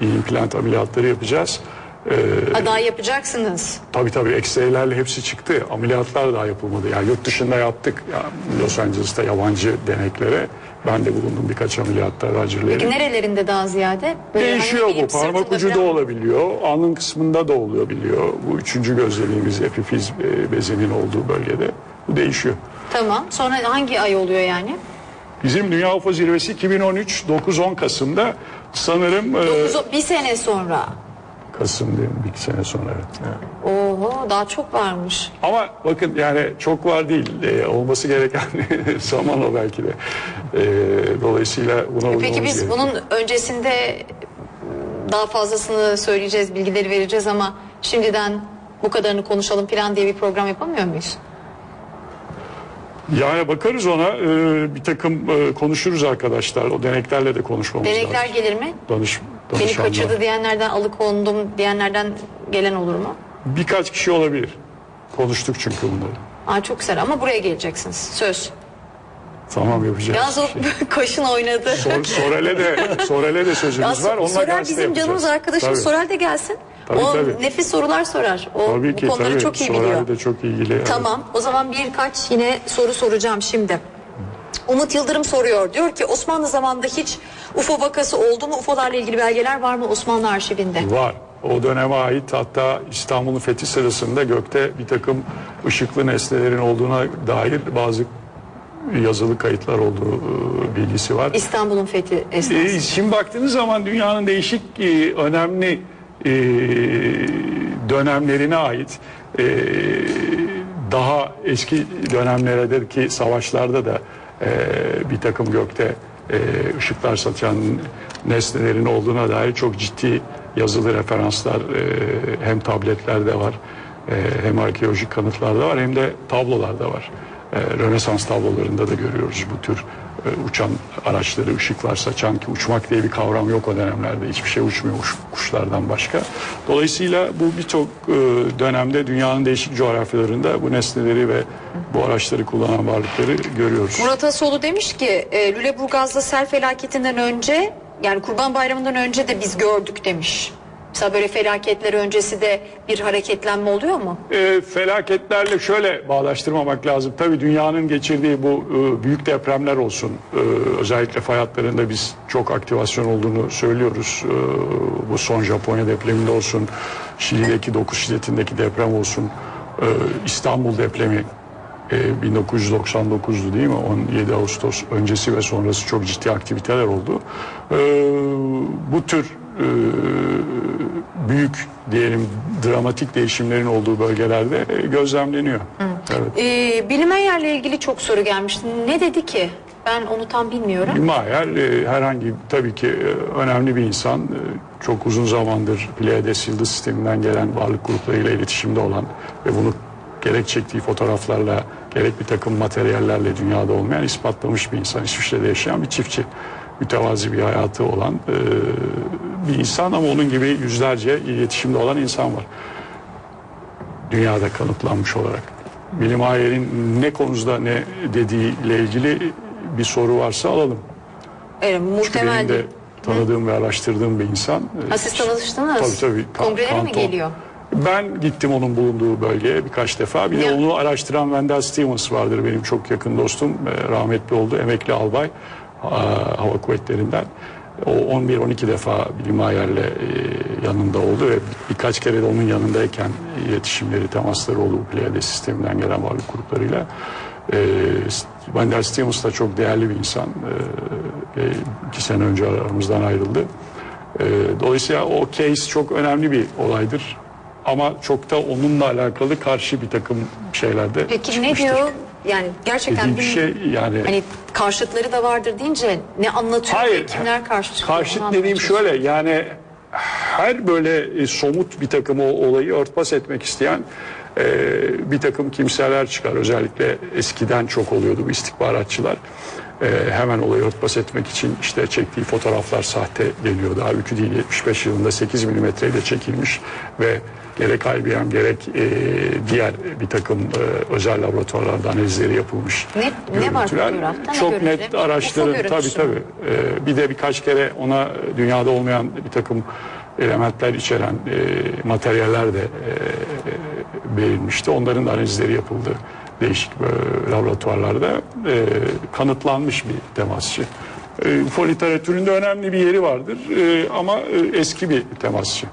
implant ameliyatları yapacağız. Ee, Ha, daha yapacaksınız. tabii tabii X-ray'lerle hepsi çıktı. Ameliyatlar daha yapılmadı. Yani yurt dışında yaptık. Ya, Los Angeles'ta yabancı deneklere. Ben de bulundum birkaç ameliyatta Lee'nin. Peki nerelerinde daha ziyade? Böyle Değişiyor hani bu. elim Parmak ucu da olabiliyor. Alnın kısmında da oluyor biliyor. Bu üçüncü göz dediğimiz epifiz e, bezinin olduğu bölgede. Bu değişiyor. Tamam. Sonra hangi ay oluyor yani? Bizim Dünya UFO Zirvesi 2013 9-10 Kasım'da sanırım e, Dokuz- bir sene sonra. Kasım mi? Bir iki sene sonra evet. Oho daha çok varmış. Ama bakın yani çok var değil. E, olması gereken zaman o belki de. E, dolayısıyla buna Peki uymamız biz gerekiyor. bunun öncesinde daha fazlasını söyleyeceğiz, bilgileri vereceğiz ama şimdiden bu kadarını konuşalım falan diye bir program yapamıyor muyuz? Yani bakarız ona e, bir takım e, konuşuruz arkadaşlar. O deneklerle de konuşmamız Denekler lazım. gelir mi? Danış, Beni danışanlar. kaçırdı diyenlerden alıkondum diyenlerden gelen olur mu? Birkaç kişi olabilir. Konuştuk çünkü bunları. Aa, çok güzel ama buraya geleceksiniz. Söz. Tamam yapacağız. Yalnız o kaşın oynadı. Sor, Sorel'e de Sorel'e de sözümüz var. Onunla gazete bizim yapacağız. canımız arkadaşımız. Tabii. De gelsin. Tabii, o tabii. nefis sorular sorar. O Tabii ki bu konuları tabii. çok iyi biliyor. de çok ilgili. evet. Tamam. O zaman birkaç yine soru soracağım şimdi. Umut Yıldırım soruyor. Diyor ki Osmanlı zamanında hiç UFO vakası oldu mu? UFO'larla ilgili belgeler var mı Osmanlı arşivinde? Var. O döneme ait hatta İstanbul'un fethi sırasında gökte bir takım ışıklı nesnelerin olduğuna dair bazı yazılı kayıtlar olduğu e, bilgisi var. İstanbul'un fethi esnasında. E, Şimdi baktığınız zaman dünyanın değişik e, önemli e, dönemlerine ait e, daha eski dönemlerde ki savaşlarda da e, bir takım gökte e, ışıklar saçan nesnelerin olduğuna dair çok ciddi yazılı referanslar e, hem tabletlerde var e, hem arkeolojik kanıtlarda var hem de tablolarda var. E, Rönesans tablolarında da görüyoruz bu tür uçan araçları ışıklar saçan ki uçmak diye bir kavram yok o dönemlerde hiçbir şey uçmuyor uç- kuşlardan başka. Dolayısıyla bu birçok e, dönemde dünyanın değişik coğrafyalarında bu nesneleri ve bu araçları kullanan varlıkları görüyoruz. Murat Asoğlu demiş ki e, Lüleburgaz'da sel felaketinden önce yani Kurban Bayramı'ndan önce de biz gördük demiş. Mesela böyle felaketler öncesi de bir hareketlenme oluyor mu? E, felaketlerle şöyle bağdaştırmamak lazım. Tabii dünyanın geçirdiği bu e, büyük depremler olsun. E, özellikle fay hatlarında biz çok aktivasyon olduğunu söylüyoruz. E, bu son Japonya depreminde olsun, Şili'deki 9 şiddetindeki deprem olsun, e, İstanbul depremi e, 1999'du değil mi? 17 Ağustos öncesi ve sonrası çok ciddi aktiviteler oldu. E, bu tür büyük diyelim dramatik değişimlerin olduğu bölgelerde e, gözlemleniyor. Evet. E, bilinmeyenlerle ilgili çok soru gelmiş. Ne dedi ki? Ben onu tam bilmiyorum. Mayer e, herhangi tabii ki e, önemli bir insan. E, çok uzun zamandır Pleiades yıldız sisteminden gelen varlık gruplarıyla iletişimde olan ve bunu gerek çektiği fotoğraflarla gerek bir takım materyallerle dünyada olmayan ispatlamış bir insan. İsviçre'de yaşayan bir çiftçi. Mütevazi bir hayatı olan e, bir insan ama onun gibi yüzlerce iletişimde olan insan var. Dünyada kanıtlanmış olarak. Bilim Ayer'in ne konusunda ne dediğiyle ilgili bir soru varsa alalım. Evet, Çünkü muhtemel benim de tanıdığım ve araştırdığım bir insan. Ha, siz tanıştınız. Tabii tabii. Ka- Kongrelere mi kanton. geliyor? Ben gittim onun bulunduğu bölgeye birkaç defa. Bir de Ya. onu araştıran Wendell Stevens vardır benim çok yakın dostum. Ee, Rahmetli oldu. Emekli albay hava kuvvetlerinden. O 11-12 defa bilim ayarla e, yanında oldu ve birkaç kere de onun yanındayken iletişimleri, temasları oldu bu Pleiades sisteminden gelen varlık gruplarıyla. E, Wendell Stevens da çok değerli bir insan. E, e, iki sene önce aramızdan ayrıldı. E, dolayısıyla o case çok önemli bir olaydır. Ama çok da onunla alakalı karşı bir takım şeylerde Peki ne çıkmıştır. diyor? Yani gerçekten bir şey yani hani karşıtları da vardır deyince ne anlatıyor Hayır. kimler karşı çıkıyor? Karşıt dediğim şöyle yani her böyle e, somut bir takım o olayı örtbas etmek isteyen e, bir takım kimseler çıkar. Özellikle eskiden çok oluyordu bu istihbaratçılar. e, hemen olayı örtbas etmek için işte çektiği fotoğraflar sahte geliyor. Daha ülkü değil 75 yılında 8 milimetreyle çekilmiş ve gerek IBM gerek e, diğer bir takım e, özel laboratuvarlarda analizleri yapılmış. Ne- ne var fotoğrafta? Ne Çok görüntüleri? net araştırın UFO tabii tabii. E, bir de birkaç kere ona dünyada olmayan bir takım elementler içeren e, materyaller de e, verilmişti. Onların da analizleri yapıldı değişik e, laboratuvarlarda. E, kanıtlanmış bir temasçı. E, UFO literatüründe önemli bir yeri vardır e, ama e, eski bir temasçı.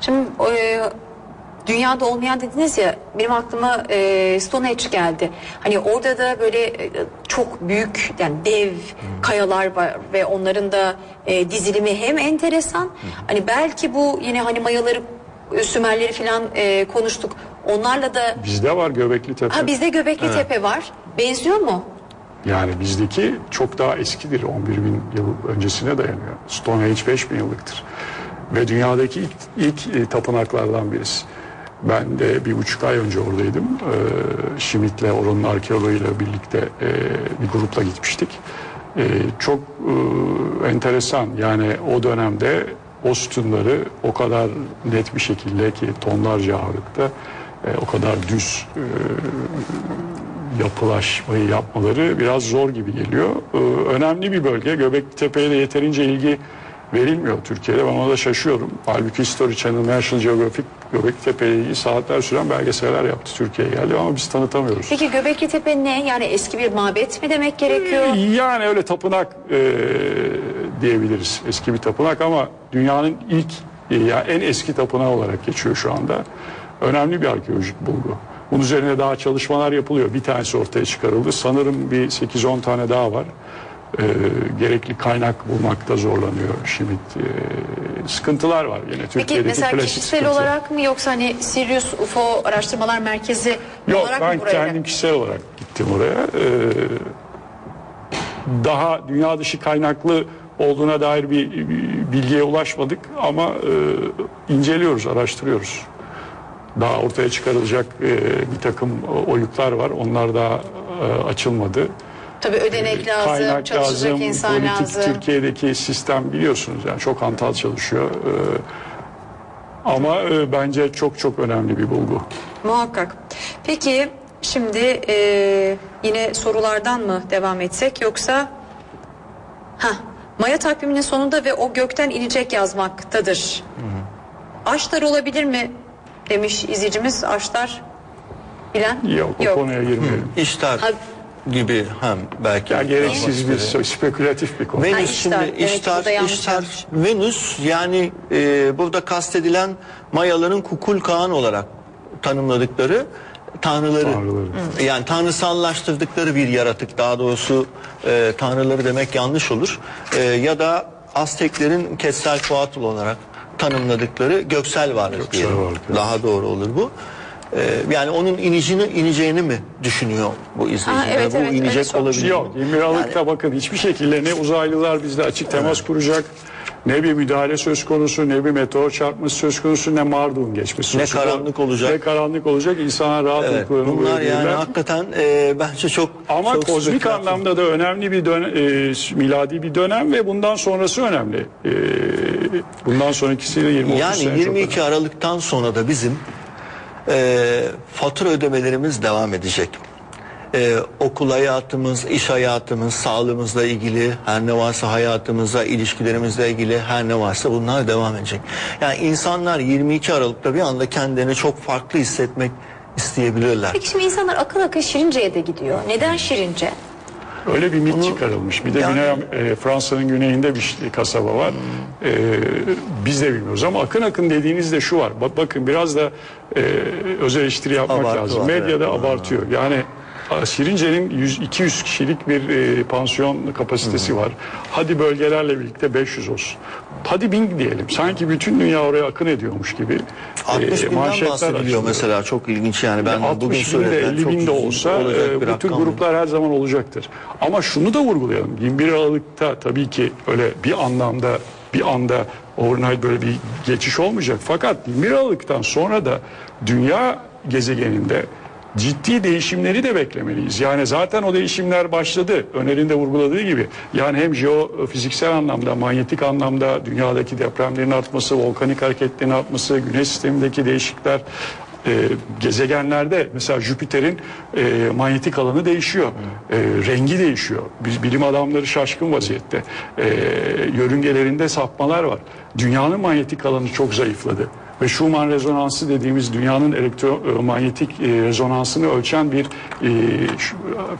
Şimdi e, dünyada olmayan dediniz ya benim aklıma e, Stonehenge geldi. Hani orada da böyle e, çok büyük yani dev kayalar var ve onların da e, dizilimi hem enteresan. Hani belki bu yine hani Mayaları e, Sümerleri falan e, konuştuk. Onlarla da Bizde var Göbekli Tepe. ha bizde Göbekli Tepe var. Benziyor mu? Yani bizdeki çok daha eskidir. 11 bin yıl öncesine dayanıyor. Stonehenge 5 bin yıllıktır. Ve dünyadaki ilk, ilk e, tapınaklardan birisi. Ben de bir buçuk ay önce oradaydım. Ee, Şimit'le, oranın arkeoloğuyla birlikte e, bir grupla gitmiştik. E, çok e, enteresan. Yani o dönemde o sütunları o kadar net bir şekilde ki tonlarca ağırlıkta e, o kadar düz e, yapılaşmayı yapmaları biraz zor gibi geliyor. Ee, önemli bir bölge. Göbektepe'ye de yeterince ilgi verilmiyor Türkiye'de. Ben ona da şaşıyorum. Halbuki History Channel, National Geographic Göbektepe ile ilgili saatler süren belgeseller yaptı Türkiye'ye geldi ama biz tanıtamıyoruz. Peki Göbekli Tepe ne? Yani eski bir mabet mi demek gerekiyor? Yani öyle tapınak e, diyebiliriz. Eski bir tapınak ama dünyanın ilk e, ya en eski tapınağı olarak geçiyor şu anda. Önemli bir arkeolojik bulgu. Bunun üzerine daha çalışmalar yapılıyor. Bir tanesi ortaya çıkarıldı. Sanırım bir 8-10 tane daha var. E, gerekli kaynak bulmakta zorlanıyor Şimit. E, sıkıntılar var yine Peki Türkiye'deki mesela klasik kişisel sıkıntılar. olarak mı yoksa hani Sirius UFO Araştırmalar Merkezi Yok olarak ben mı buraya? kendim kişisel olarak gittim oraya. Ee, daha dünya dışı kaynaklı olduğuna dair bir, bir bilgiye ulaşmadık ama e, inceliyoruz, araştırıyoruz. Daha ortaya çıkarılacak e, bir takım oyuklar var. Onlar daha e, açılmadı. Tabii ödenek lazım, Kaynak çalışacak lazım, insan politik lazım. Türkiye'deki sistem biliyorsunuz yani çok hantal çalışıyor. Ee, ama e, bence çok çok önemli bir bulgu. Muhakkak. Peki şimdi e, yine sorulardan mı devam etsek yoksa ha Maya takviminin sonunda ve o gökten inecek yazmaktadır. Aşlar olabilir mi demiş izleyicimiz. Aşlar bilen Yok, o konuya girmeyelim. İştar Ha- gibi hem belki. Ya gereksiz bir spekülatif bir konu. Venüs İştar. şimdi İştar, yanlış İştar. Venüs yani e, burada kastedilen Mayaların Kukulkaan olarak tanımladıkları tanrıları, Tanrıları. yani tanrısallaştırdıkları bir yaratık daha doğrusu e, tanrıları demek yanlış olur E, ya da Azteklerin Quetzalcoatl olarak tanımladıkları göksel varlık Göksel diyelim. varlık, evet. Daha doğru olur bu. E, yani onun inicini ineceğini mi düşünüyor bu izleyiciler? Ha, evet, bu evet, inecek sormuş. olabilir mi? Yok 20 Aralık'ta bakın hiçbir şekilde ne uzaylılar bizle açık temas kuracak ne bir müdahale söz konusu ne bir meteor çarpması söz konusu ne Marduk'un geçmesi Ne söz konusu. karanlık olacak. Ne karanlık olacak insanlar rahat Evet, uykularını bunlar yani hakikaten e, bence çok Ama çok kozmik anlamda da önemli bir dönem, e, miladi bir dönem ve bundan sonrası önemli. E, bundan sonrakisi de 20 yani sene çok 22 Aralık'tan sonra da bizim e, fatura ödemelerimiz devam edecek. E, okul hayatımız, iş hayatımız, sağlığımızla ilgili her ne varsa hayatımızla, ilişkilerimizle ilgili her ne varsa bunlar devam edecek. Yani insanlar 22 Aralık'ta bir anda kendini çok farklı hissetmek isteyebilirler. Peki şimdi insanlar akıl akıl Şirince'ye de gidiyor. Neden Şirince? Öyle bir mit çıkarılmış. Bir de Yani- Güney, e, Fransa'nın güneyinde bir kasaba var. E, biz de bilmiyoruz ama akın akın dediğinizde şu var. Bak, bakın biraz da e, öz eleştiri yapmak Abartı lazım. Medyada evet. abartıyor. Yani Şirince'nin 100 200 kişilik bir e, pansiyon kapasitesi var. Hadi bölgelerle birlikte 500 olsun. Hadi bin diyelim. Sanki bütün dünya oraya akın ediyormuş gibi. 60 e, binden bahsediliyor mesela çok ilginç yani ben bugün 60 bin de söylediğim 50 çok bin de olsa e, bu tür gruplar her zaman olacaktır. Ama şunu da vurgulayalım. 21 Aralık'ta tabii ki öyle bir anlamda bir anda overnight böyle bir geçiş olmayacak. Fakat 21 Aralık'tan sonra da dünya gezegeninde ciddi değişimleri de beklemeliyiz. Yani zaten o değişimler başladı. Önerinde vurguladığı gibi. Yani hem jeofiziksel anlamda, manyetik anlamda dünyadaki depremlerin artması, volkanik hareketlerin artması, güneş sistemindeki değişiklikler e, gezegenlerde mesela Jüpiter'in e, manyetik alanı değişiyor. E, rengi değişiyor. Biz bilim adamları şaşkın vaziyette. E, yörüngelerinde sapmalar var. Dünyanın manyetik alanı çok zayıfladı. Ve Schumann rezonansı dediğimiz dünyanın elektromanyetik e, rezonansını ölçen bir e,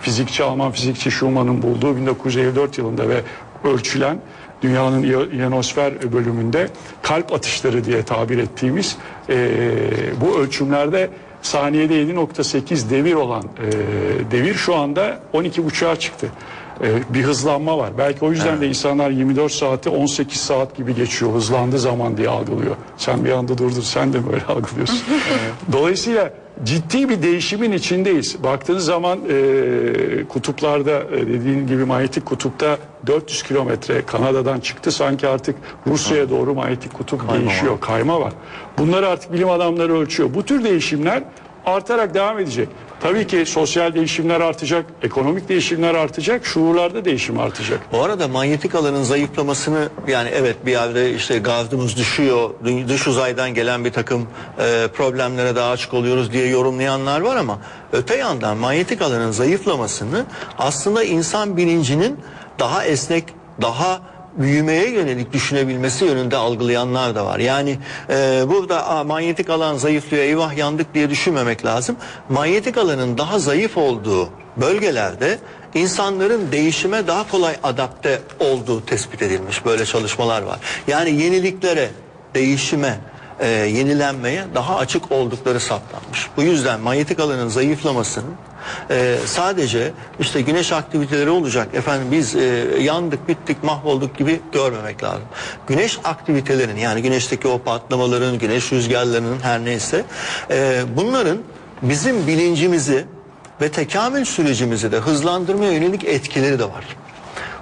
fizikçi Alman fizikçi Schumann'ın bulduğu 1954 yılında ve ölçülen dünyanın iyonosfer bölümünde kalp atışları diye tabir ettiğimiz e, bu ölçümlerde saniyede 7.8 devir olan e, devir şu anda 12.5'a çıktı. E, bir hızlanma var. Belki o yüzden de insanlar 24 saati 18 saat gibi geçiyor. Hızlandı zaman diye algılıyor. Sen bir anda durdur sen de böyle algılıyorsun. Dolayısıyla ciddi bir değişimin içindeyiz. Baktığınız zaman e, kutuplarda e, dediğin gibi manyetik kutupta 400 kilometre Kanada'dan çıktı. Sanki artık Rusya'ya doğru manyetik kutup değişiyor. Kayma var. Bunları artık bilim adamları ölçüyor. Bu tür değişimler artarak devam edecek. Tabii ki sosyal değişimler artacak, ekonomik değişimler artacak, şuurlarda değişim artacak. Bu arada manyetik alanın zayıflamasını yani evet bir yerde işte gazımız düşüyor, dü- dış uzaydan gelen bir takım e, problemlere daha açık oluyoruz diye yorumlayanlar var ama öte yandan manyetik alanın zayıflamasını aslında insan bilincinin daha esnek, daha büyümeye yönelik düşünebilmesi yönünde algılayanlar da var. Yani e, burada "Aa, manyetik alan zayıflıyor eyvah yandık diye düşünmemek lazım. Manyetik alanın daha zayıf olduğu bölgelerde insanların değişime daha kolay adapte olduğu tespit edilmiş. Böyle çalışmalar var. Yani yeniliklere, değişime, e, yenilenmeye daha açık oldukları saptanmış. Bu yüzden manyetik alanın zayıflamasının e, sadece işte güneş aktiviteleri olacak efendim biz e, yandık bittik mahvolduk gibi görmemek lazım. Güneş aktivitelerinin yani güneşteki o patlamaların, güneş rüzgarlarının her neyse e, bunların bizim bilincimizi ve tekamül sürecimizi de hızlandırmaya yönelik etkileri de var.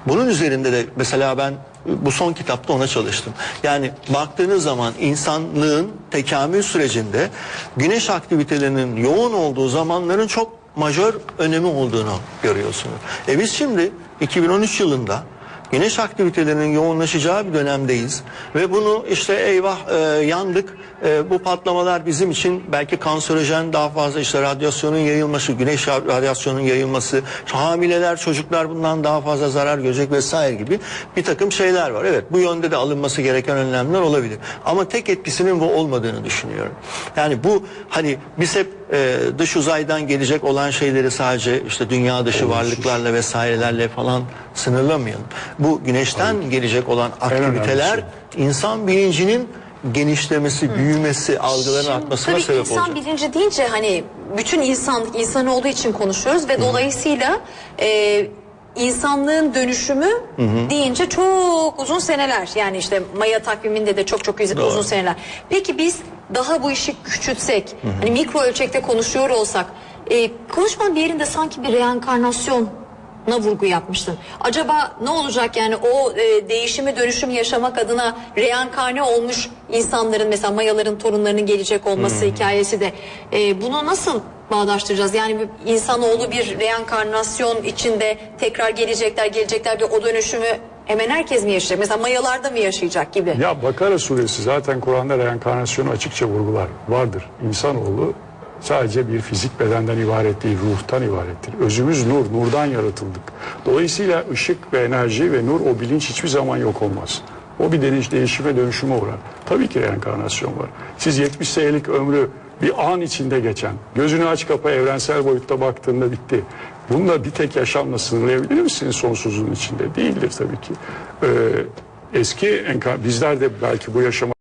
Bunun üzerinde de mesela ben bu son kitapta ona çalıştım. Yani baktığınız zaman insanlığın tekamül sürecinde güneş aktivitelerinin yoğun olduğu zamanların çok majör önemi olduğunu görüyorsunuz. E biz şimdi 2013 yılında güneş aktivitelerinin yoğunlaşacağı bir dönemdeyiz. Ve bunu işte eyvah e, yandık. E, bu patlamalar bizim için belki kanserojen daha fazla işte radyasyonun yayılması güneş radyasyonunun yayılması hamileler çocuklar bundan daha fazla zarar görecek vesaire gibi bir takım şeyler var. Evet bu yönde de alınması gereken önlemler olabilir. Ama tek etkisinin bu olmadığını düşünüyorum. Yani bu hani biz hep e, dış uzaydan gelecek olan şeyleri sadece işte dünya dışı varlıklarla vesairelerle falan sınırlamayalım. Bu güneşten gelecek olan aktiviteler insan bilincinin genişlemesi, büyümesi, algıların Şimdi artmasına tabii sebep insan olacak. bilinci deyince hani bütün insanlık insan olduğu için konuşuyoruz ve dolayısıyla e, insanlığın dönüşümü deyince çok uzun seneler. Yani işte Maya takviminde de çok çok Doğru. uzun seneler. Peki biz daha bu işi küçültsek hani mikro ölçekte konuşuyor olsak e, konuşmanın bir yerinde sanki bir reenkarnasyon na vurgu yapmıştın. Acaba ne olacak yani o e, değişimi dönüşümü yaşamak adına reenkarne olmuş insanların mesela Mayaların torunlarının gelecek olması hikayesi de e, bunu nasıl bağdaştıracağız? Yani bir insanoğlu bir reenkarnasyon içinde tekrar gelecekler gelecekler ve o dönüşümü hemen herkes mi yaşayacak? Mesela Mayalarda mı yaşayacak gibi? Ya Bakara suresi zaten Kur'an'da reenkarnasyonu açıkça vurgular. Vardır. İnsanoğlu sadece bir fizik bedenden ibaret değil, ruhtan ibarettir. Özümüz nur, nurdan yaratıldık. Dolayısıyla ışık ve enerji ve nur o bilinç hiçbir zaman yok olmaz. O bir deniş, değişime dönüşüme uğrar. Tabii ki reenkarnasyon var. Siz 70 senelik ömrü bir an içinde geçen, gözünü aç kapa evrensel boyutta baktığında bitti. Bunu da bir tek yaşamla sınırlayabilir misiniz sonsuzluğun içinde? Değildir tabii ki. Ee, eski bizler de belki bu yaşama